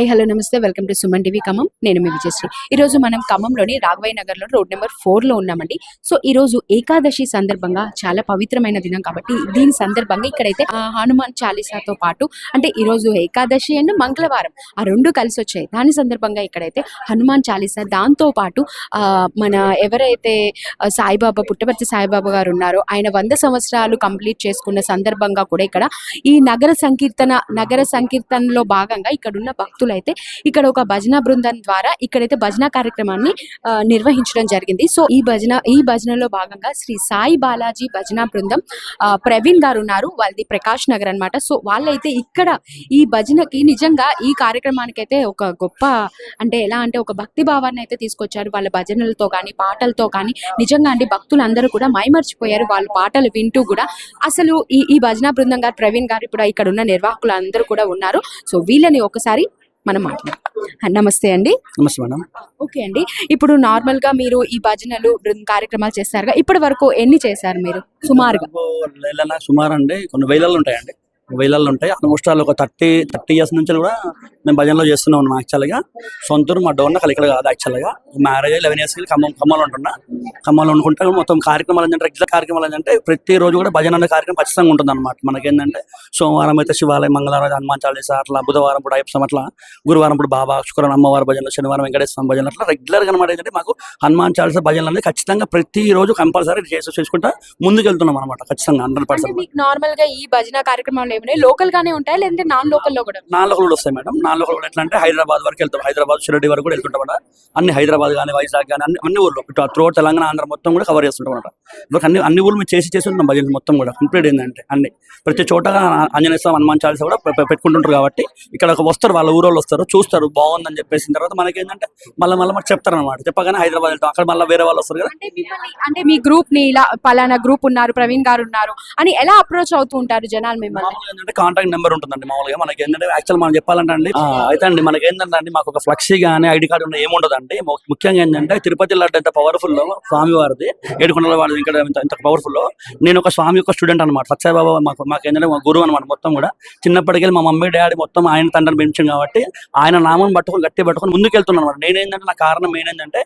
Hi hello నమస్తే. Welcome to Suman TV Khammam నేను మీ విజయశ్రీ. ఈ రోజు మనం ఖమ్మంలోని రాఘవయ్య నగర్లో రోడ్ నెంబర్ ఫోర్లో ఉన్నామండి. సో ఈ రోజు ఏకాదశి సందర్భంగా చాలా పవిత్రమైన దినం కాబట్టి దీని సందర్భంగా ఇక్కడైతే ఆ, హనుమాన్ చాలీసాతో పాటు అంటే ఈ రోజు ఏకాదశి అండ్ మంగళవారం ఆ రెండు కలిసి వచ్చాయి దాని సందర్భంగా ఇక్కడైతే హనుమాన్ చాలీసా దాంతో పాటు ఆ, మన ఎవరైతే సాయిబాబా పుట్టపర్తి సాయిబాబా గారు ఉన్నారో ఆయన వంద సంవత్సరాలు కంప్లీట్ చేసుకున్న సందర్భంగా కూడా ఇక్కడ ఈ నగర సంకీర్తన నగర సంకీర్తనలో భాగంగా ఇక్కడ ఉన్న భక్తులు అయితే ఇక్కడ ఒక భజన బృందం ద్వారా ఇక్కడైతే భజన కార్యక్రమాన్ని నిర్వహించడం జరిగింది. సో ఈ భజన ఈ భజనలో భాగంగా శ్రీ సాయి బాలాజీ భజన బృందం ఆ, ప్రవీణ్ గారు ఉన్నారు వాళ్ళది ప్రకాష్ నగర్ అన్నమాట. సో వాళ్ళైతే ఇక్కడ ఈ భజనకి నిజంగా ఈ కార్యక్రమానికి అయితే ఒక గొప్ప అంటే ఎలా అంటే ఒక భక్తి భావాన్ని అయితే తీసుకొచ్చారు. వాళ్ళ భజనలతో కానీ పాటలతో కానీ నిజంగా అండి భక్తులు అందరూ కూడా మైమర్చిపోయారు. వాళ్ళ పాటలు వింటూ కూడా అసలు ఈ ఈ భజన బృందం గారు ప్రవీణ్ గారు ఇప్పుడు ఇక్కడ ఉన్న నిర్వాహకులు అందరూ కూడా ఉన్నారు. సో వీళ్ళని ఒకసారి మనం మాట్లాడదాం. నమస్తే అండి. నమస్తే మేడం. ఓకే అండి. ఇప్పుడు నార్మల్గా మీరు ఈ భజనలు కార్యక్రమాలు చేస్తారుగా. ఇప్పటి వరకు ఎన్ని చేశారు మీరు? సుమారుగా. సుమారు అండి కొన్ని వేలలు ఉంటాయండి. వేలల్లో ఉంటాయి. ఆల్మోస్ట్ వాళ్ళు ఒక థర్టీ థర్టీ ఇయర్స్ నుంచి కూడా మేము భజనలో చేస్తున్నాం ఉన్నాం యాక్చువల్గా సొంతూరు మా డోన్ ఇక్కడ కాదు యాక్చువల్గా మ్యారేజ్ లెవెన్ ఇయర్స్కి ఖమ్మం ఖమ్మంలో ఉంటున్నా. ఖమ్మంలో వండుకుంటే మొత్తం కార్యక్రమాలు ఏంటంటే రెగ్యులర్ కార్యక్రమాలు ఏంటంటే ప్రతిరోజు కూడా భజన అనే కార్యక్రమం ఖచ్చితంగా ఉంటుంది అనమాట మనకేంటంటే సోమవారం అయితే శివాలయం మంగళవారం హనుమాన్ చాలీసా అట్లా బుధవారం ఇప్పుడు అయ్యప్ప అట్లా గురువారం ఇప్పుడు బాబా శుక్రవారం అమ్మవారి భజనలు శనివారం వెంకటేశ్వర భజనలు అట్లా రెగ్యులర్గా అనమాట ఏంటంటే మాకు హనుమాన్ చాలీసా భజనలు అనేది ఖచ్చితంగా ప్రతిరోజు కంపల్సరీ చేసి చేసుకుంటా ముందుకు వెళ్తున్నాం అనమాట ఖచ్చితంగా హండ్రెడ్ పర్సెంట్. మీకు నార్మల్గా ఈ భజన కార్యక్రమాలు ఏమైనా లోకల్ గానే ఉంటాయా? లేదంటే నాన్ లోకల్లో కూడా? నాలుగు కూడా వస్తాయి మేడం. నాలుగు కూడా ఎట్లా అంటే హైదరాబాద్ వరకు వెళ్తాం. హైదరాబాద్ షిరడి వరకు కూడా వెళ్తుంటాం అన్నమాట. అన్ని హైదరాబాద్ కానీ వైజాగ్ కానీ అన్ని అన్ని ఊర్లు. ఇటు త్రూ తెలంగాణ ఆంధ్ర మొత్తం కూడా కవర్ చేస్తుంటాం ఇప్పుడు అన్ని అన్ని ఊర్లు మేము చేసి చేసి ఉంటాం భజనలు మొత్తం కూడా. కంప్లీట్ ఏంటంటే అన్ని. ప్రతి చోట ఆంజనేయ స్వామి హనుమాన్ చాలీసా కూడా పెట్టుకుంటుంటారు కాబట్టి ఇక్కడ ఒక వస్తారు వాళ్ళ ఊరోళ్ళు వస్తారు చూస్తారు బాగుందని చెప్పేసిన తర్వాత మనకేంటంటే మళ్ళీ మళ్ళీ మాకు చెప్తారు అనమాట చెప్పగానే హైదరాబాద్ వెళ్తాం. అక్కడ మళ్ళీ వేరే వాళ్ళు వస్తారు కదా. అంటే మీ గ్రూప్ని ఇలా పలానా గ్రూప్ ఉన్నారు ప్రవీణ్ గారు ఉన్నారు అని ఎలా అప్రోచ్ అవుతూ ఉంటారు జనాలు మిమ్మల్ని? ఏంటంటే కాంటాక్ట్ నెంబర్ ఉంటుందండి మామూలుగా. మనకి ఏంటంటే యాక్చువల్ మనం చెప్పాలంటే అండి అయితే అండి మనకి ఏంటంటే అండి మాకు ఒక ఫ్లెక్సీ కానీ ఐడి కార్డు ఉన్న ఏముండదండి. ముఖ్యంగా ఏంటంటే తిరుపతి లడ్డు ఎంత పవర్ఫుల్ స్వామి వారిది ఏడుకొండల వారిది ఇక్కడ ఇంత పవర్ఫుల్ నేను ఒక స్వామి యొక్క స్టూడెంట్ అనమాట సత్యబాబా మాకు మాకు ఏంటంటే మా గురువు అనమాట మొత్తం కూడా. చిన్నప్పటికెళ్ళి మా మమ్మీ డాడీ మొత్తం ఆయన తండ్రిని పెంచాం కాబట్టి ఆయన నామం పట్టుకొని గట్టి పట్టుకొని ముందుకు వెళ్తున్నాను అనమాట నేనేంటంటే నా కారణం మెయిన్ ఏంటంటే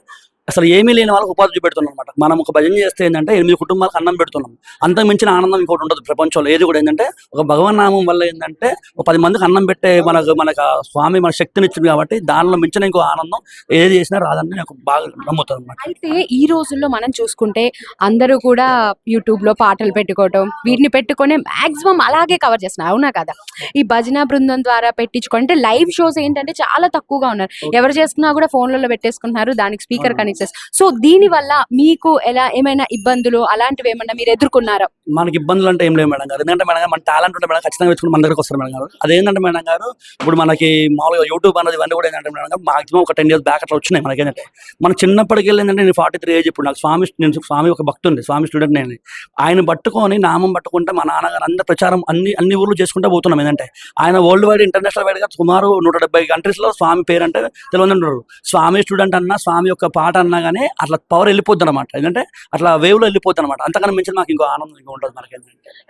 అసలు ఏమీ లేని వాళ్ళకి ఉపాధి చూపెడుతున్నాం అనమాట మనం ఒక భజన చేస్తే ఏంటంటే ఎనిమిది కుటుంబాలకు అన్నం పెడుతున్నాం. అంతకు మించిన ఆనందం ఇంకోటి ఉండదు ప్రపంచంలో. ఏది కూడా ఏంటంటే ఒక భగవన్ నామం వల్ల ఏంటంటే ఒక పది మందికి అన్నం పెట్టే మనకు మనకు స్వామి మన శక్తిని ఇచ్చింది కాబట్టి దానిలో మించిన ఇంకో ఆనందం ఏది చేసినా రాదని నేను బాగా నమ్ముతాను అనమాట అయితే ఈ రోజుల్లో మనం చూసుకుంటే అందరూ కూడా యూట్యూబ్లో పాటలు పెట్టుకోవటం వీటిని పెట్టుకొని మాక్సిమం అలాగే కవర్ చేస్తున్నారు. అవునా కదా? ఈ భజన బృందం ద్వారా పెట్టించుకుంటే లైవ్ షోస్ ఏంటంటే చాలా తక్కువగా ఉన్నారు. ఎవరు చేసుకున్నా కూడా ఫోన్లలో పెట్టేసుకుంటున్నారు. దానికి స్పీకర్ కనెక్ట్ సర్వీసెస్ సో దీని వల్ల మీకు ఎలా ఏమైనా ఇబ్బందులు అలాంటివి ఏమన్నా మీరు ఎదుర్కొన్నారా? మనకి ఇబ్బందులు అంటే ఏం లేవు మేడం గారు. ఎందుకంటే మేడం గారు మన టాలెంట్ ఉంటే మేడం ఖచ్చితంగా వెతుకుని మన దగ్గరకు వస్తారు మేడం గారు. అదేంటంటే మేడం గారు ఇప్పుడు మనకి మామూలుగా యూట్యూబ్ అన్నది ఇవన్నీ కూడా ఏంటంటే మేడం గారు మాక్సిమం ఒక టెన్ ఇయర్స్ బ్యాక్ అట్లా వచ్చినాయి మనకి ఏంటంటే. మన చిన్నప్పటికి ఏంటంటే నేను ఫార్టీ త్రీ ఏజ్ ఇప్పుడు నాకు స్వామి నేను స్వామి ఒక భక్తుంది స్వామి స్టూడెంట్ నేను. ఆయన పట్టుకొని నామం పట్టుకుంటే మా నాన్నగారు అందరి ప్రచారం అన్ని అన్ని ఊర్లు చేసుకుంటూ పోతున్నాం ఏంటంటే. ఆయన వరల్డ్ వైడ్ ఇంటర్నేషనల్ వైడ్గా సుమారు నూట డెబ్బై కంట్రీస్లో స్వామి పేరు అంటే తెలియదు స్వామి స్టూడెంట్ అన్న స్వామి యొక్క పాట అన్నా కానీ అట్లా పవర్ వెళ్ళిపోద్ది అనమాట ఏంటంటే అట్లా వేవ్లో వెళ్ళిపోద్ది అనమాట అంతకన్నా మించిన మాకు ఇంకో ఆనందం ఇంకా ఉంటుంది మనకి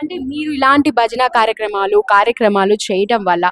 అంటే మీరు ఇలాంటి భజన కార్యక్రమాలు కార్యక్రమాలు చేయడం వల్ల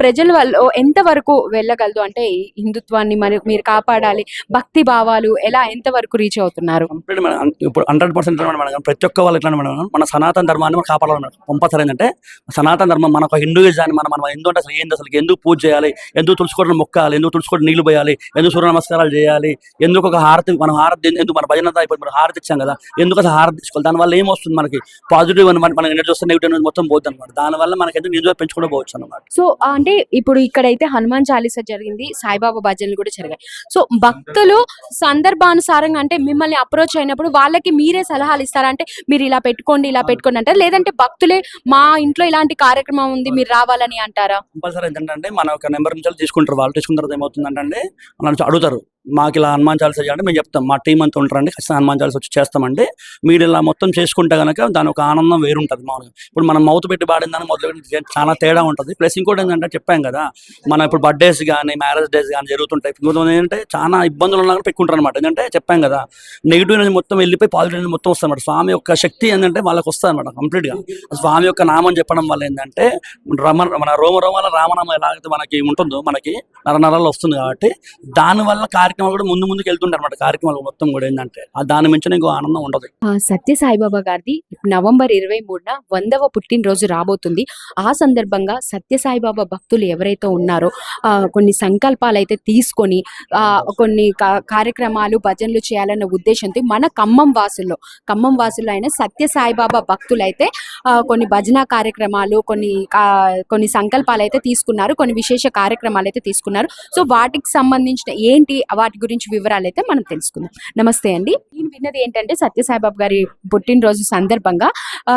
ప్రజల వల్ల ఎంత వరకు వెళ్ళగలదు? అంటే హిందుత్వాన్ని మరి మీరు కాపాడాలి భక్తి భావాలు ఎలా ఎంత వరకు రీచ్ అవుతున్నారు? మన ఇప్పుడు హండ్రెడ్ పర్సెంట్ మేడం. ప్రతి ఒక్క వాళ్ళు ఎట్లా మేడం. మన సనాతన ధర్మాన్ని మనం కాపాడాలి మేడం కంపల్సరీ ఏంటంటే సనాతన ధర్మం మన ఒక హిందూయిజాన్ని మనం మనం హిందూ అంటే అసలు ఏంది అసలు? ఎందుకు పూజ చేయాలి? ఎందుకు తులుసుకోవడం మొక్కాలి? ఎందుకు తులుసుకోవడం నీళ్ళు పోయాలి? ఎందుకు సూర్య నమస్కారాలు చేయాలి? ఎందుకు ఒక హారతి మనం హారతి ఎందుకు మన భజన అయిపోయి మనం హారతి ఇచ్చాం కదా. ఎందుకు అసలు హారతి తీసుకోవాలి? దానివల్ల ఏం వస్తుంది మనకి? పాజిటివ్ అని మన ఎనర్జీ వస్తే నెగిటివ్ మొత్తం పోతుంది అనమాట దానివల్ల మనకి ఎందుకు నిజంగా పెంచుకుంటూ పోవచ్చు అనమాట సో అంటే ఇప్పుడు ఇక్కడైతే హనుమాన్ చాలీసా జరిగింది సాయిబాబా భజనలు కూడా జరిగాయి. సో భక్తులు సందర్భానుసారంగా అంటే మిమ్మల్ని అప్రోచ్ అయినప్పుడు వాళ్ళకి మీరే సలహాలు ఇస్తారా? అంటే మీరు ఇలా పెట్టుకోండి ఇలా పెట్టుకోండి అంటారు? లేదంటే భక్తులే మా ఇంట్లో ఇలాంటి కార్యక్రమం ఉంది మీరు రావాలని అంటారా? కంపల్సరీ ఏంటంటే మన ఒక నెంబర్ నుంచి తీసుకుంటారు. వాళ్ళు తీసుకున్న తర్వాత ఏమవుతుందంటే మన నుంచి అడుగుతారు. మాకు ఇలా హనుమాన్ చాలీసా మేము చెప్తాం. మా టీం అంతా ఉంటారండి ఖచ్చితంగా హనుమాన్ చాలీసా వచ్చి చేస్తామండి మీరు ఇలా మొత్తం చేసుకుంటే కనుక దాని ఒక ఆనందం వేరుంటుంది మామూలుగా. ఇప్పుడు మనం మౌత్ పెట్టి పాడిన దాన్ని మొదలు పెట్టి చాలా తేడా ఉంటుంది. ప్లస్ ఇంకోటి ఏంటంటే చెప్పాం కదా మన ఇప్పుడు బర్త్డేస్ కానీ మ్యారేజ్ డేస్ కానీ జరుగుతుంటాయి. ఏంటంటే చాలా ఇబ్బందులు ఉన్నా పెట్టుకుంటారు అనమాట ఎందుకంటే చెప్పాం కదా నెగిటివ్ అనేది మొత్తం వెళ్ళిపోయి పాజిటివ్ ఎనర్జీ మొత్తం వస్తుంది స్వామి యొక్క శక్తి ఏంటంటే వాళ్ళకి వస్తుంది అనమాట కంప్లీట్గా స్వామి యొక్క నామం చెప్పడం వల్ల ఏంటంటే రమ మన రోమ రోమాల రామనామం ఎలాగైతే మనకి ఉంటుందో మనకి నర నరాలు వస్తుంది కాబట్టి దాని వల్ల కార్యక్రమాలు కూడా ముందు ముందుకు వెళ్తుంటారు అనమాట కార్యక్రమాలు మొత్తం కూడా ఏంటంటే ఆ దాని మించిన ఇంకో ఆనందం ఉండదు. ఆ, సత్య సాయిబాబా గారిది నవంబర్ ఇరవై మూడున వందవ పుట్టినరోజు రాబోతుంది. ఆ సందర్భంగా సత్య సాయిబాబా భక్తులు ఎవరైతే ఉన్నారో ఆ, కొన్ని సంకల్పాలు అయితే తీసుకొని ఆ, కొన్ని కార్యక్రమాలు భజనలు చేయాలన్న ఉద్దేశంతో మన ఖమ్మం వాసుల్లో ఖమ్మం వాసుల్లో అయిన సత్య సాయిబాబా భక్తులు అయితే కొన్ని భజన కార్యక్రమాలు కొన్ని కొన్ని సంకల్పాలు అయితే తీసుకున్నారు. కొన్ని విశేష కార్యక్రమాలు అయితే తీసుకున్నారు. సో వాటికి సంబంధించిన ఏంటి వాటి గురించి వివరాలు అయితే మనం తెలుసుకుందాం. నమస్తే అండి. నేను విన్నది ఏంటంటే సత్యసాయిబాబు గారి పుట్టినరోజు సందర్భంగా ఆ,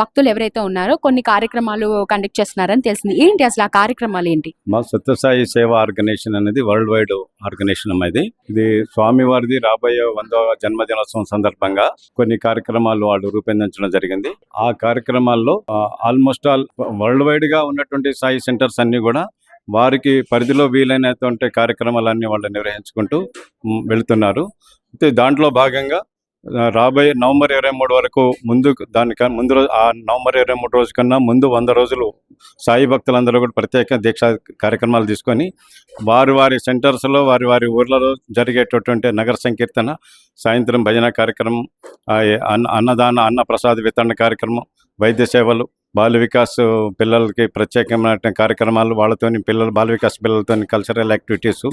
భక్తులు ఎవరైతే ఉన్నారో కొన్ని కార్యక్రమాలు కండక్ట్ చేస్తున్నారని తెలిసింది. ఏంటి అసలు ఆ కార్యక్రమాలు ఏంటి? మా సత్యసాయి సేవా ఆర్గనైజేషన్ అనేది వరల్డ్ వైడ్ ఆర్గనైజేషన్ అనేది ఇది. ఇది స్వామివారిది రాబోయే వందవ జన్మదినోత్సవం సందర్భంగా కొన్ని కార్యక్రమాలు వాళ్ళు రూపొందించడం జరిగింది. ఆ కార్యక్రమాల్లో ఆల్మోస్ట్ ఆల్ వరల్డ్ వైడ్గా ఉన్నటువంటి సాయి సెంటర్స్ అన్ని కూడా వారికి పరిధిలో వీలైనటువంటి కార్యక్రమాలన్నీ వాళ్ళు నిర్వహించుకుంటూ వెళుతున్నారు వెళ్తున్నారు. అయితే దాంట్లో భాగంగా రాబోయే నవంబర్ ఇరవై మూడు వరకు ముందు దానికన్నా ముందు రోజు ఆ నవంబర్ ఇరవై మూడు రోజు కన్నా ముందు వంద రోజులు సాయి భక్తులందరూ కూడా ప్రత్యేక దీక్ష కార్యక్రమాలు తీసుకొని వారి వారి సెంటర్స్లో వారి వారి ఊర్లలో జరిగేటటువంటి నగర సంకీర్తన సాయంత్రం భజన కార్యక్రమం అన్న అన్నదాన అన్న ప్రసాద వితరణ కార్యక్రమం వైద్య సేవలు బాల వికాస్ పిల్లలకి ప్రత్యేకమైన కార్యక్రమాలు వాళ్ళతోని పిల్లలు బాల వికాస్ పిల్లలతో కల్చరల్ యాక్టివిటీస్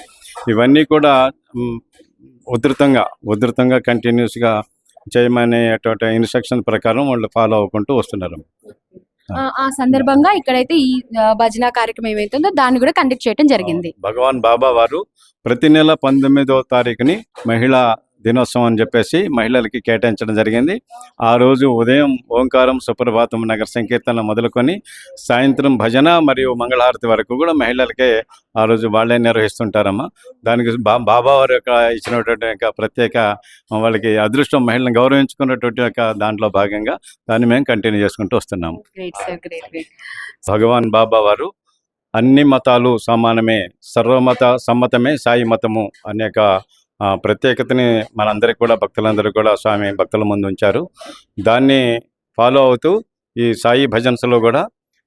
ఇవన్నీ కూడా ఉధృతంగా ఉధృతంగా కంటిన్యూస్గా చేయమనేటువంటి ఇన్స్ట్రక్షన్ ప్రకారం వాళ్ళు ఫాలో అవ్వకుంటూ వస్తున్నారు. ఆ, సందర్భంగా ఇక్కడైతే ఈ భజన కార్యక్రమం ఏమైతుందో దాన్ని కూడా కండక్ట్ చేయడం జరిగింది. భగవాన్ బాబా వారు ప్రతి నెల పంతొమ్మిదవ తారీఖుని మహిళా దినోత్సవం అని చెప్పేసి మహిళలకి కేటాయించడం జరిగింది. ఆ రోజు ఉదయం ఓంకారం సుప్రభాతం నగర సంకీర్తన మొదలుకొని సాయంత్రం భజన మరియు మంగళహారతి వరకు కూడా మహిళలకే ఆ రోజు వాళ్ళే నిర్వహిస్తుంటారమ్మా. దానికి బా బాబా వారి యొక్క ఇచ్చినటువంటి యొక్క ప్రత్యేక వాళ్ళకి అదృష్టం మహిళలను గౌరవించుకున్నటువంటి యొక్క దాంట్లో భాగంగా దాన్ని మేము కంటిన్యూ చేసుకుంటూ వస్తున్నాము. భగవాన్ బాబా వారు అన్ని మతాలు సమానమే సర్వమత సమ్మతమే సాయి మతము అనేక ఆ, ప్రత్యేకతని మనందరికి కూడా భక్తులందరూ కూడా స్వామి భక్తుల ముందు ఉంచారు. దాన్ని ఫాలో అవుతూ ఈ సాయి భజన్స్లో కూడా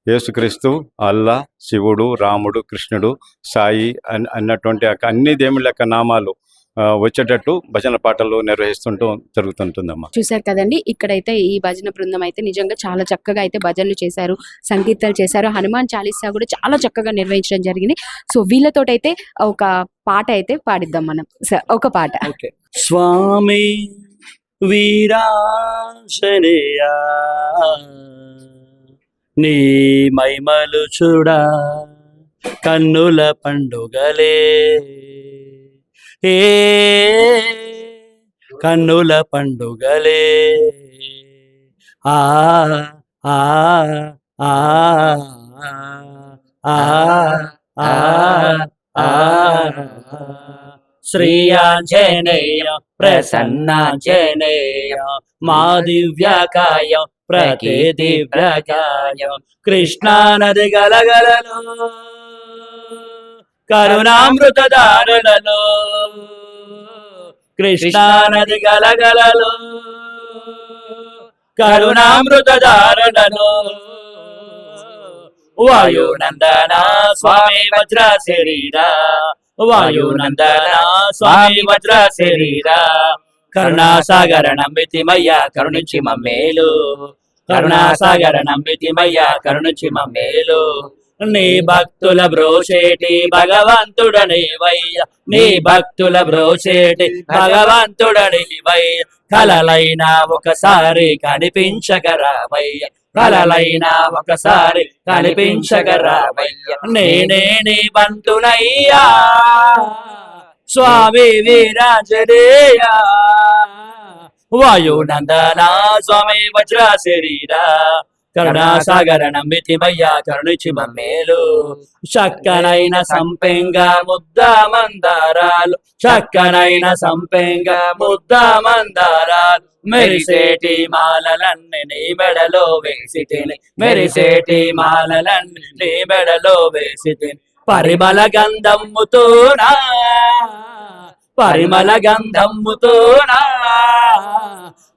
యేసుక్రీస్తు అల్లా శివుడు రాముడు కృష్ణుడు సాయి అన్- అన్నటువంటి అన్ని దేవుళ్ళ యొక్క నామాలు వచ్చేటట్టు భజన పాటలు నిర్వహిస్తుంటూ జరుగుతుంటుందమ్మా. చూశారు కదండి ఇక్కడైతే ఈ భజన బృందం అయితే నిజంగా చాలా చక్కగా అయితే భజనలు చేశారు సంకీర్తనలు చేశారు. హనుమాన్ చాలీసా కూడా చాలా చక్కగా నిర్వహించడం జరిగింది. సో వీళ్ళతోటైతే ఒక పాట అయితే పాడిద్దాం మనం. ఒక పాట. ఓకే. స్వామి వీరాశనయా నీ మైమలు చూడా కన్నుల పండుగలే. ఏ కన్నుల పండుగలే. ఆ ఆ ఆ ఆ ఆ ఆ శ్రీయాంజనేయ ప్రసన్నాంజనేయ మా దివ్యకాయ ప్రతి దివ్యకాయ కృష్ణానది గలగలలో. కరుణామృత దారులలో కృష్ణానది గలగలలో కరుణామృత దారులలో వాయునందన స్వామి వజ్ర శరీరా వాయునందన స్వామి వజ్ర శరీరా కరుణాసాగర నంబితిమయ్య కరుణించి మమ్మేలు. కరుణాసాగర నంబితిమయ్య కరుణించి మమ్మేలు. నీ భక్తుల బ్రోషేటి భగవంతుడని వయ్య. నీ భక్తుల బ్రోషేటి భగవంతుడని వయ్య. కలలైనా ఒకసారి కనిపించగరావయ్య కలలైనా ఒకసారి కనిపించగరావయ్య నేనే నీ బంతునయ్యా. స్వామి వీరాజనేయ. వాయునందనా స్వామి వజ్ర శరీరా కరుణాసాగర నమ్మితిమయ్యా కరుణిచి మమ్మేలు చక్కనైన సంపెంగ ముద్ద మందారాలు చక్కనైన సంపెంగ ముద్ద మందారాలు. మెరిసేటి మాలలన్నీ నీ మెడలో వేసి తిని మెరిసేటి మాలలన్నీ నీ మెడలో వేసి తిని. పరిమళ గంధమ్ముతోనా పరిమళ గంధమ్ముతోనా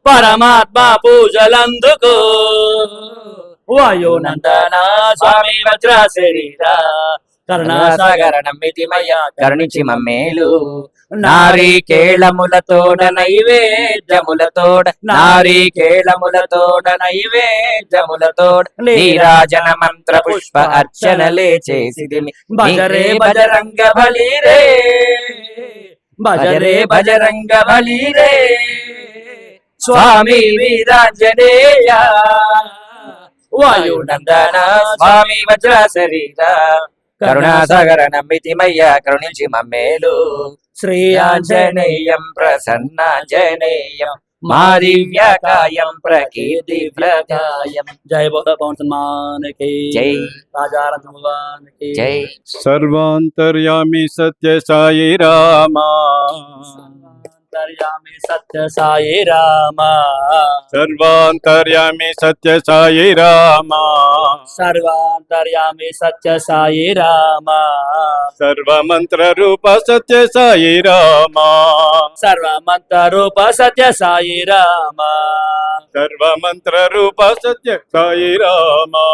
పరమాత్మ పూజలందుకు. వాయునందన స్వామి వజ్ర శరీర కరుణాసాగర నమ్మితిమయ్య కరుణించి మమ్మేలు. నారీకేళములతోడ నైవేద్యములతోడ నారీకేళములతోడ నైవేద్యములతోడ నీరాజన మంత్ర పుష్ప అర్చనలే చేసిదిమి భజరే బజరంగ బలి రే. భజరే బజరంగ బలి రే. స్వామి వీరాంజనేయ. వాయునందన స్వామి వజ్ర శరీర. కరుణాసాగర నమ్మితిమయ్య కరుణించి మమ్మేలు. శ్రీ ఆంజనేయం ప్రసన్నాంజనేయం. మా దివ్యకాయం ప్రకీర్తి ప్రదాయం జై బోధ పవన్ సన్మానికి జై. రాజారాజ భగవానికి జై. సర్వాంతర్యామి సత్య సాయి రామా. అంతర్యామి సత్య సాయి రామ. సర్వాంతర్యామి సత్య సాయి రామా. సర్వాంతర్యామి సత్య సాయి రామ. సర్వమంత్ర రూప సత్య సాయి రామా. సర్వమంత రూప సత్య సాయి రామ. సర్వమంత్ర రూప సత్య సాయి రామా.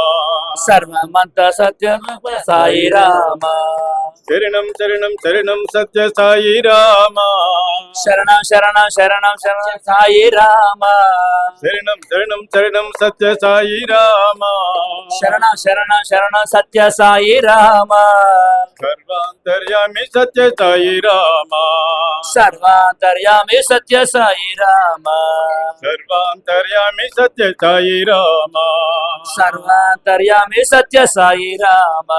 సర్వమంత సత్య రూప సాయి రామ. శరణం శరణం శరణం సత్య సాయి రామా. శరణం శరణం శరణం శరణం సాయి రామ. శరణం శరణం శరణం సత్య సాయి రామా. శరణం శరణం శరణం సత్య సాయి రామ. సర్వాంతర్యామి సత్య సాయి రామా. సర్వాంతర్యామి సత్య సాయి రామ. సర్వాంతర్యామి సత్య సాయి రామా. సర్వాంతర్యామి సత్య సాయి రామ.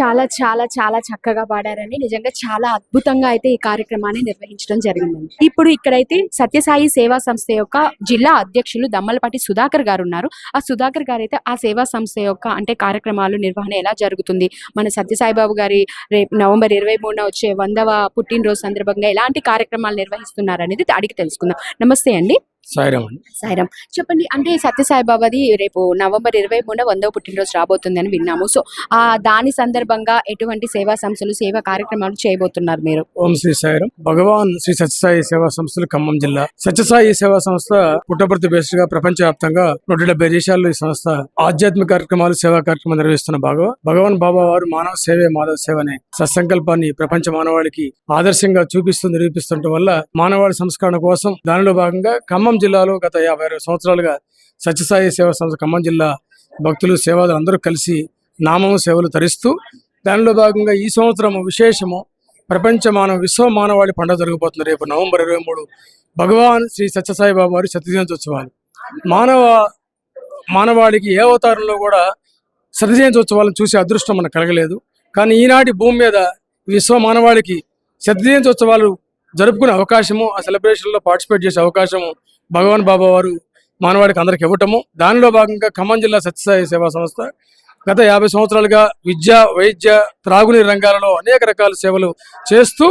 చాలా చాలా చాలా చక్కగా పాడారండి. నిజంగా చాలా అద్భుతంగా అయితే ఈ కార్యక్రమాన్ని నిర్వహించడం జరిగిందండి ఇప్పుడు ఇక్కడైతే సత్యసాయి సేవా సంస్థ యొక్క జిల్లా అధ్యక్షులు దమ్మలపాటి సుధాకర్ గారు ఉన్నారు. ఆ సుధాకర్ గారు అయితే ఆ సేవా సంస్థ యొక్క అంటే కార్యక్రమాలు నిర్వహణ ఎలా జరుగుతుంది? మన సత్యసాయి బాబు గారి రేపు నవంబర్ ఇరవై మూడున వచ్చే వందవ పుట్టినరోజు సందర్భంగా ఎలాంటి కార్యక్రమాలు నిర్వహిస్తున్నారు అనేది అడిగి తెలుసుకుందాం. నమస్తే అండి. సాయిరామ్ సాయిరామ్. చెప్పండి అంటే సత్యసాయి బాబాది రేపు నవంబర్ ఇరవై మూడున వందవ పుట్టినరోజు రాబోతుంది అని విన్నాము. సో ఆ దాని సందర్భంగా ఎటువంటి సేవా సంస్థలు సేవా కార్యక్రమాలు చేయబోతున్నారు మీరు? ఓం శ్రీ సాయిరం భగవాన్ శ్రీ సత్యసాయి సేవా సంస్థలు ఖమ్మం జిల్లా. సత్యసాయి సేవా సంస్థ పుట్టపర్తి బేస్డ్గా ప్రపంచవ్యాప్తంగా నూట డెబ్బై దేశాల్లో ఈ సంస్థ ఆధ్యాత్మిక కార్యక్రమాలు సేవా కార్యక్రమాలు నిర్వహిస్తున్న భాగం భగవాన్ బాబా వారు మానవ సేవే మాధవ సేవ అనే సత్సంకల్పాన్ని ప్రపంచ మానవాళికి ఆదర్శంగా చూపిస్తూ నిరూపిస్తుండటం వల్ల మానవాళి సంస్కరణ కోసం దానిలో భాగంగా ఖమ్మం జిల్లాలో గత యాభై అరవై సంవత్సరాలుగా సత్యసాయి సేవా సంస్థ ఖమ్మం జిల్లా భక్తులు సేవలు అందరూ కలిసి నామము సేవలు తరిస్తూ దానిలో భాగంగా ఈ సంవత్సరం విశేషము ప్రపంచ మానవ విశ్వ మానవాళి పండుగ జరగబోతుంది. రేపు నవంబర్ ఇరవై మూడు భగవాన్ శ్రీ సత్యసాయి బాబా వారి సత్యజయంతోత్సవాలు మానవ మానవాళికి ఏ అవతారంలో కూడా సత్యజయంతోత్సవాలను చూసే అదృష్టం మనకు కలగలేదు. కానీ ఈనాటి భూమి మీద విశ్వ మానవాళికి సత్యజయంతోత్సవాలు జరుపుకునే అవకాశము ఆ సెలబ్రేషన్లో పార్టిసిపేట్ చేసే అవకాశము భగవాన్ బాబా వారు మానవాడికి అందరికి ఇవ్వటము. దానిలో భాగంగా ఖమ్మం జిల్లా సత్యసాయి సేవా సంస్థ గత యాభై సంవత్సరాలుగా విద్య వైద్య త్రాగునీరు రంగాలలో అనేక రకాల సేవలు చేస్తూ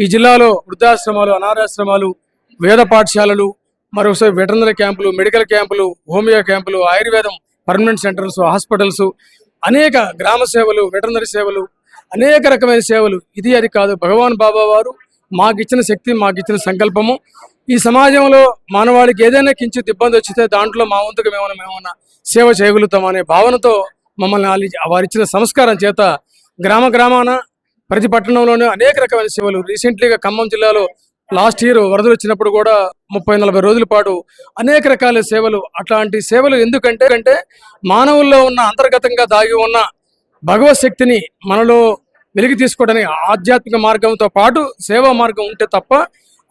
ఈ జిల్లాలో వృద్ధాశ్రమాలు అనాథాశ్రమాలు వేద పాఠశాలలు మరోసారి వెటర్నరీ క్యాంపులు మెడికల్ క్యాంపులు హోమియో క్యాంపులు ఆయుర్వేదం పర్మనెంట్ సెంటర్స్ హాస్పిటల్స్ అనేక గ్రామ సేవలు వెటర్నరీ సేవలు అనేక రకమైన సేవలు. ఇది అది కాదు. భగవాన్ బాబా వారు మాకిచ్చిన శక్తి మాకిచ్చిన సంకల్పము. ఈ సమాజంలో మానవాళికి ఏదైనా కించిత్ ఇబ్బంది వచ్చితే దాంట్లో మా వంతుకు మేమైనా మేమన్నా సేవ చేయగలుగుతాం అనే భావనతో మమ్మల్ని వారిచ్చిన సంస్కారం చేత గ్రామ గ్రామాన ప్రతి పట్టణంలోనే అనేక రకమైన సేవలు. రీసెంట్లీగా ఖమ్మం జిల్లాలో లాస్ట్ ఇయర్ వరదలు వచ్చినప్పుడు కూడా ముప్పై నలభై రోజుల పాటు అనేక రకాల సేవలు అట్లాంటి సేవలు ఎందుకంటే అంటే మానవుల్లో ఉన్న అంతర్గతంగా దాగి ఉన్న భగవత్ శక్తిని మనలో వెలికి తీసుకోవడానికి ఆధ్యాత్మిక మార్గంతో పాటు సేవా మార్గం ఉంటే తప్ప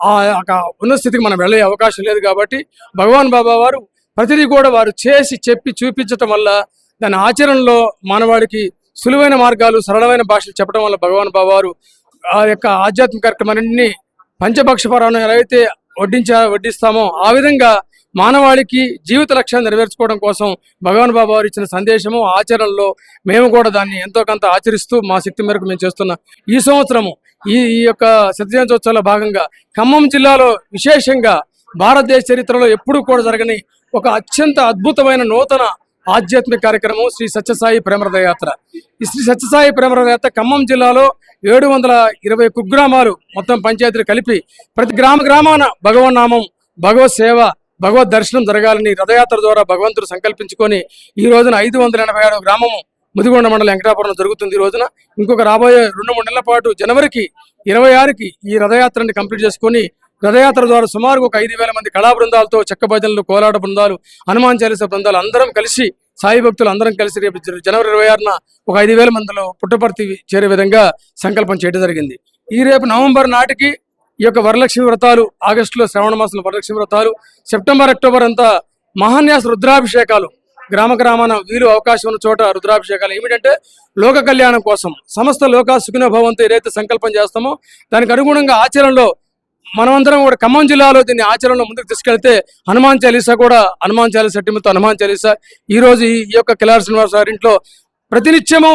ఆ యొక్క ఉన్న స్థితికి మనం వెళ్ళే అవకాశం లేదు కాబట్టి భగవాన్ బాబా వారు ప్రతిదీ కూడా వారు చేసి చెప్పి చూపించటం వల్ల దాని ఆచరణలో మానవాడికి సులువైన మార్గాలు సరళమైన భాషలు చెప్పడం వల్ల భగవాన్ బాబా వారు ఆ యొక్క ఆధ్యాత్మిక కార్యక్రమాలన్నీ పంచభక్ష పరాన్ని ఎలా అయితే వడ్డించా వడ్డిస్తామో ఆ విధంగా మానవాళికి జీవిత లక్ష్యాన్ని నెరవేర్చుకోవడం కోసం భగవాన్ బాబా వారు ఇచ్చిన సందేశము ఆచరణలో మేము కూడా దాన్ని ఎంతో కొంత ఆచరిస్తూ మా శక్తి మేరకు మేము చేస్తున్నాం ఈ సంవత్సరము ఈ ఈ యొక్క శతజయంతోత్సవంలో భాగంగా ఖమ్మం జిల్లాలో విశేషంగా భారతదేశ చరిత్రలో ఎప్పుడూ కూడా జరగని ఒక అత్యంత అద్భుతమైన నూతన ఆధ్యాత్మిక కార్యక్రమం శ్రీ సత్యసాయి ప్రేమరథ యాత్ర. ఈ శ్రీ సత్యసాయి ప్రేమరథ యాత్ర ఖమ్మం జిల్లాలో ఏడు వందల ఇరవై కుగ్రామాలు మొత్తం పంచాయతీలు కలిపి ప్రతి గ్రామ గ్రామాన భగవన్ నామం భగవత్ సేవ భగవద్ దర్శనం జరగాలని రథయాత్ర ద్వారా భగవంతుడు సంకల్పించుకొని ఈ రోజున ఐదు వందల ఎనభై ఏడవ గ్రామము ముదిగొండ మండలం వెంకటాపురం జరుగుతుంది ఈ రోజున. ఇంకొక రాబోయే రెండు మూడు నెలల పాటు జనవరికి ఇరవై ఆరుకి ఈ రథయాత్రని కంప్లీట్ చేసుకొని రథయాత్ర ద్వారా సుమారు ఒక ఐదు వేల మంది కళా బృందాలతో చెక్క భజనలు కోలాట బృందాలు హనుమాన్ చాలీస బృందాలు అందరం కలిసి సాయి భక్తులు అందరం కలిసి రేపు జనవరి ఇరవై ఆరున ఒక ఐదు వేల మందిలో పుట్టపర్తి చేరే విధంగా సంకల్పం చేయడం జరిగింది. ఈ రేపు నవంబర్ నాటికి ఈ యొక్క వరలక్ష్మి వ్రతాలు ఆగస్టులో శ్రావణ మాసంలో వరలక్ష్మి వ్రతాలు సెప్టెంబర్ అక్టోబర్ అంతా మహాన్యాస రుద్రాభిషేకాలు గ్రామ గ్రామాన వీలు అవకాశం ఉన్న చోట రుద్రాభిషేకాలు. ఏమిటంటే లోక కళ్యాణం కోసం సమస్త లోక సుఖిన భవంతో ఏదైతే సంకల్పం చేస్తామో దానికి అనుగుణంగా ఆచరణలో మనమందరం కూడా ఖమ్మం జిల్లాలో దీన్ని ఆచరణలో ముందుకు తీసుకెళ్తే హనుమాన్ చాలీసా కూడా హనుమాన్ చాలీసా టీముతో హనుమాన్ చాలీసా ఈ రోజు ఈ యొక్క కిలార్ శ్రీనివాస గారి ఇంట్లో ప్రతినిత్యము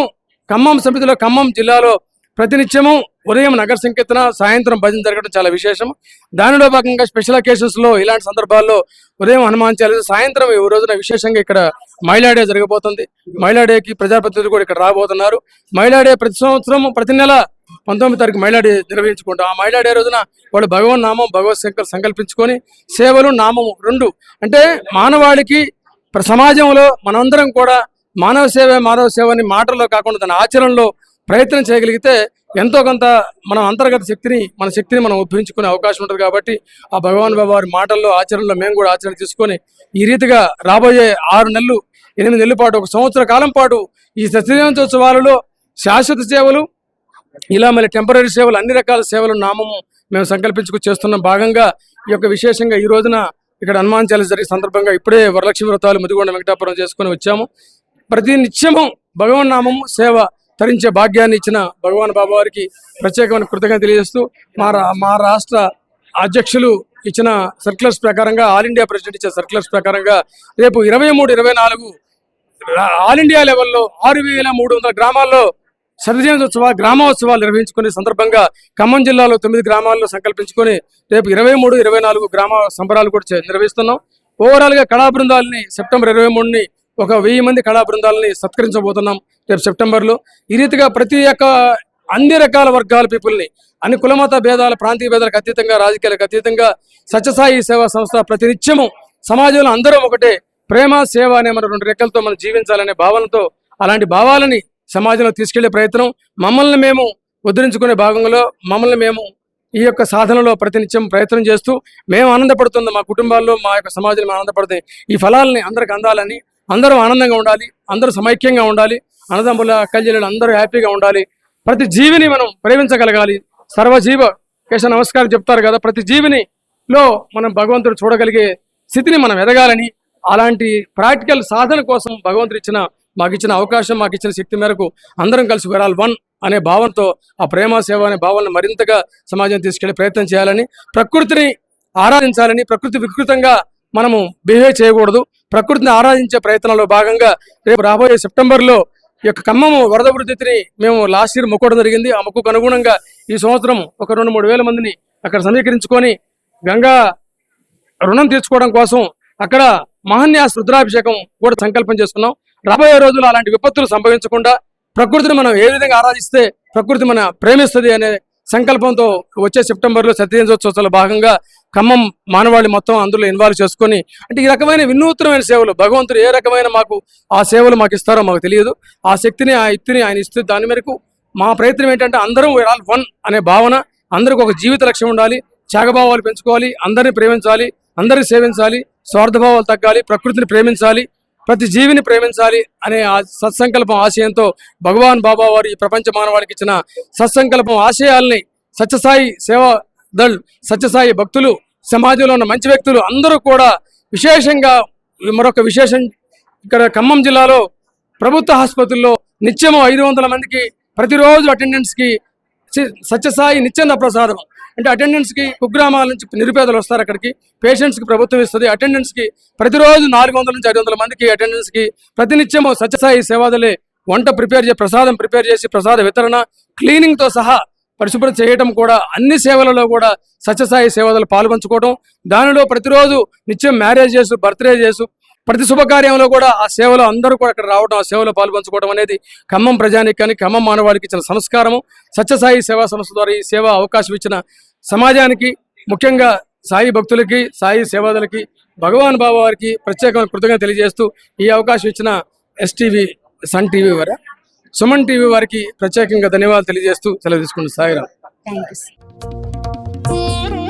ఖమ్మం సమితిలో ఖమ్మం జిల్లాలో ప్రతినిత్యము ఉదయం నగర సంకీర్తన సాయంత్రం భజన జరగడం చాలా విశేషం. దానిలో భాగంగా స్పెషల్ అకేషన్స్లో ఇలాంటి సందర్భాల్లో ఉదయం హనుమాన్ చాలీసా సాయంత్రం ఈ రోజున విశేషంగా ఇక్కడ మైలాడే జరగబోతుంది. మైలాడేకి ప్రజాప్రతినిధులు కూడా ఇక్కడ రాబోతున్నారు. మైలాడే ప్రతి సంవత్సరం ప్రతి నెల పంతొమ్మిది తారీఖు మైలాడే నిర్వహించుకుంటాం. ఆ మైలాడే రోజున వాళ్ళు భగవన్ నామం భగవత్ శంకర్ సంకల్పించుకొని సేవలు నామము రెండు. అంటే మానవాళికి సమాజంలో మనందరం కూడా మానవ సేవ మానవ సేవ అని మాటల్లో కాకుండా తన ఆచరణలో ప్రయత్నం చేయగలిగితే ఎంతో కొంత మనం అంతర్గత శక్తిని మన శక్తిని మనం ఉపయోగించుకునే అవకాశం ఉంటుంది కాబట్టి ఆ భగవాన్ బాబు వారి మాటల్లో ఆచరణలో మేము కూడా ఆచరణ తీసుకొని ఈ రీతిగా రాబోయే ఆరు నెలలు ఎనిమిది నెలల పాటు ఒక సంవత్సర కాలం పాటు ఈ సత్యజయంతోత్సవాలలో శాశ్వత సేవలు ఇలా మళ్ళీ టెంపరీ సేవలు అన్ని రకాల సేవలు నామము మేము సంకల్పించుకు చేస్తున్న భాగంగా ఈ యొక్క విశేషంగా ఈ రోజున ఇక్కడ హనుమాన్ చాలీస జరిగే సందర్భంగా ఇప్పుడే వరలక్ష్మి వ్రతాలు ముదిగొండ వెంకటాపురం చేసుకొని వచ్చాము. ప్రతి నిత్యము భగవన్ నామము సేవ తరించే భాగ్యాన్ని ఇచ్చిన భగవాన్ బాబా వారికి ప్రత్యేకమైన కృతజ్ఞత తెలియజేస్తూ మా రా- మా రాష్ట్ర అధ్యక్షులు ఇచ్చిన సర్క్యులర్స్ ప్రకారంగా ఆల్ ఇండియా ప్రెసిడెంట్ ఇచ్చిన సర్క్యులర్స్ ప్రకారంగా రేపు ఇరవై మూడు ఇరవై నాలుగు ఆల్ ఇండియా లెవెల్లో ఆరు వేల మూడు వందల గ్రామాల్లో సర్వజయోత్సవ గ్రామోత్సవాలు నిర్వహించుకునే సందర్భంగా ఖమ్మం జిల్లాలో తొమ్మిది గ్రామాల్లో సంకల్పించుకొని రేపు ఇరవై మూడు ఇరవై నాలుగు గ్రామ సంబరాలు కూడా నిర్వహిస్తున్నాం. ఓవరాల్గా కళా బృందాలని సెప్టెంబర్ ఇరవై మూడుని ఒక వెయ్యి మంది కళా బృందాలని సత్కరించబోతున్నాం రేపు సెప్టెంబర్లో ఈ రీతిగా ప్రతి ఒక్క అన్ని రకాల వర్గాల పీపుల్ని అన్ని కులమత భేదాల ప్రాంతీయ భేదాలకు అతీతంగా రాజకీయాలకు అతీతంగా సత్యసాయి సేవా సంస్థ ప్రతినిత్యము సమాజంలో అందరం ఒకటే ప్రేమ సేవ అనే మన రెండు రెక్కలతో మనం జీవించాలనే భావనతో అలాంటి భావాలని సమాజంలో తీసుకెళ్ళే ప్రయత్నం. మమ్మల్ని మేము ఉద్ధరించుకునే భాగంలో మమ్మల్ని మేము ఈ యొక్క సాధనలో ప్రతినిత్యం ప్రయత్నం చేస్తూ మేము ఆనందపడుతుంది. మా కుటుంబాల్లో మా యొక్క సమాజంలో ఆనందపడతాయి ఆనందపడుతుంది. ఈ ఫలాలని అందరికి అందాలని అందరం ఆనందంగా ఉండాలి అందరూ సమైక్యంగా ఉండాలి అన్నదమ్ముల అక్కజల్లు అందరూ హ్యాపీగా ఉండాలి. ప్రతి జీవిని మనం ప్రేమించగలగాలి. సర్వజీవ కేశ నమస్కారం చెప్తారు కదా ప్రతి జీవిని లో మనం భగవంతుడు చూడగలిగే స్థితిని మనం ఎదగాలని అలాంటి ప్రాక్టికల్ సాధన కోసం భగవంతుడు ఇచ్చిన మాకు ఇచ్చిన అవకాశం మాకు ఇచ్చిన శక్తి మేరకు అందరం కలిసి వెరాల్ వన్ అనే భావంతో ఆ ప్రేమ సేవ అనే భావాలను మరింతగా సమాజం తీసుకెళ్ళే ప్రయత్నం చేయాలని ప్రకృతిని ఆరాధించాలని ప్రకృతి వికృతంగా మనము బిహేవ్ చేయకూడదు. ప్రకృతిని ఆరాధించే ప్రయత్నంలో భాగంగా రేపు రాబోయే సెప్టెంబర్లో యొక్క ఖమ్మము వరద వృద్ధిని మేము లాస్ట్ ఇయర్ మొక్కడం జరిగింది. ఆ మొక్కకు అనుగుణంగా ఈ సంవత్సరం ఒక రెండు మూడు వేల మందిని అక్కడ సమీకరించుకొని గంగా రుణం తీర్చుకోవడం కోసం అక్కడ మహాన్యాస రుద్రాభిషేకం కూడా సంకల్పం చేసుకున్నాం రాబోయే రోజులు అలాంటి విపత్తులు సంభవించకుండా ప్రకృతిని మనం ఏ విధంగా ఆరాధిస్తే ప్రకృతి మన ప్రేమిస్తుంది అనే సంకల్పంతో వచ్చే సెప్టెంబర్లో సత్యజోత్సవాల భాగంగా ఖమ్మం మానవాళి మొత్తం అందులో ఇన్వాల్వ్ చేసుకొని అంటే ఈ రకమైన వినూత్నమైన సేవలు భగవంతుడు ఏ రకమైన మాకు ఆ సేవలు మాకు ఇస్తారో మాకు తెలియదు. ఆ శక్తిని ఆ యుక్తిని ఆయన ఇస్తే దాని మేరకు మా ప్రయత్నం ఏంటంటే అందరం ఆల్ వన్ అనే భావన అందరికి ఒక జీవిత లక్ష్యం ఉండాలి త్యాగభావాలు పెంచుకోవాలి అందరిని ప్రేమించాలి అందరిని సేవించాలి స్వార్థభావాలు తగ్గాలి ప్రకృతిని ప్రేమించాలి ప్రతి జీవిని ప్రేమించాలి అనే ఆ సత్సంకల్పం ఆశయంతో భగవాన్ బాబా వారు ఈ ప్రపంచ మానవాళికి ఇచ్చిన సత్సంకల్పం ఆశయాల్ని సత్యసాయి సేవా దళ్ సత్యసాయి భక్తులు సమాజంలో ఉన్న మంచి వ్యక్తులు అందరూ కూడా విశేషంగా మరొక విశేషం ఇక్కడ ఖమ్మం జిల్లాలో ప్రభుత్వ ఆసుపత్రుల్లో నిత్యము ఐదు వందల మందికి ప్రతిరోజు అటెండెన్స్కి సత్యసాయి నిత్యాన్న ప్రసాదం. అంటే అటెండెన్స్కి కుగ్రామాల నుంచి నిరుపేదలు వస్తారు అక్కడికి. పేషెంట్స్కి ప్రభుత్వం ఇస్తుంది. అటెండెన్స్కి ప్రతిరోజు నాలుగు వందల నుంచి ఐదు వందల మందికి అటెండెన్స్కి ప్రతినిత్యము సత్యసాయి సేవాదలే వంట ప్రిపేర్ చేసి ప్రసాదం ప్రిపేర్ చేసి ప్రసాద వితరణ క్లీనింగ్తో సహా పరిశుభ్రత చేయటం కూడా అన్ని సేవలలో కూడా సత్యసాయి సేవలు పాల్పంచుకోవడం దానిలో ప్రతిరోజు నిత్యం మ్యారేజ్ చేసు బర్త్డే చేసు ప్రతి శుభకార్యంలో కూడా ఆ సేవలో అందరూ కూడా అక్కడ రావడం ఆ సేవలో పాల్పంచుకోవడం అనేది ఖమ్మం ప్రజానికానికి ఖమ్మం మానవాడికి ఇచ్చిన సంస్కారము. సత్యసాయి సేవా సంస్థ ద్వారా ఈ సేవ అవకాశం ఇచ్చిన సమాజానికి ముఖ్యంగా సాయి భక్తులకి సాయి సేవాదులకి భగవాన్ బాబా వారికి ప్రత్యేకమైన కృతజ్ఞత తెలియజేస్తూ ఈ అవకాశం ఇచ్చిన ఎస్టీవీ సన్ టీవీ వారి సుమన్ టీవీ వారికి ప్రత్యేకంగా ధన్యవాదాలు తెలియజేస్తూ సెలవు తీసుకుంటున్నాను. సాయిరామ్. Thank you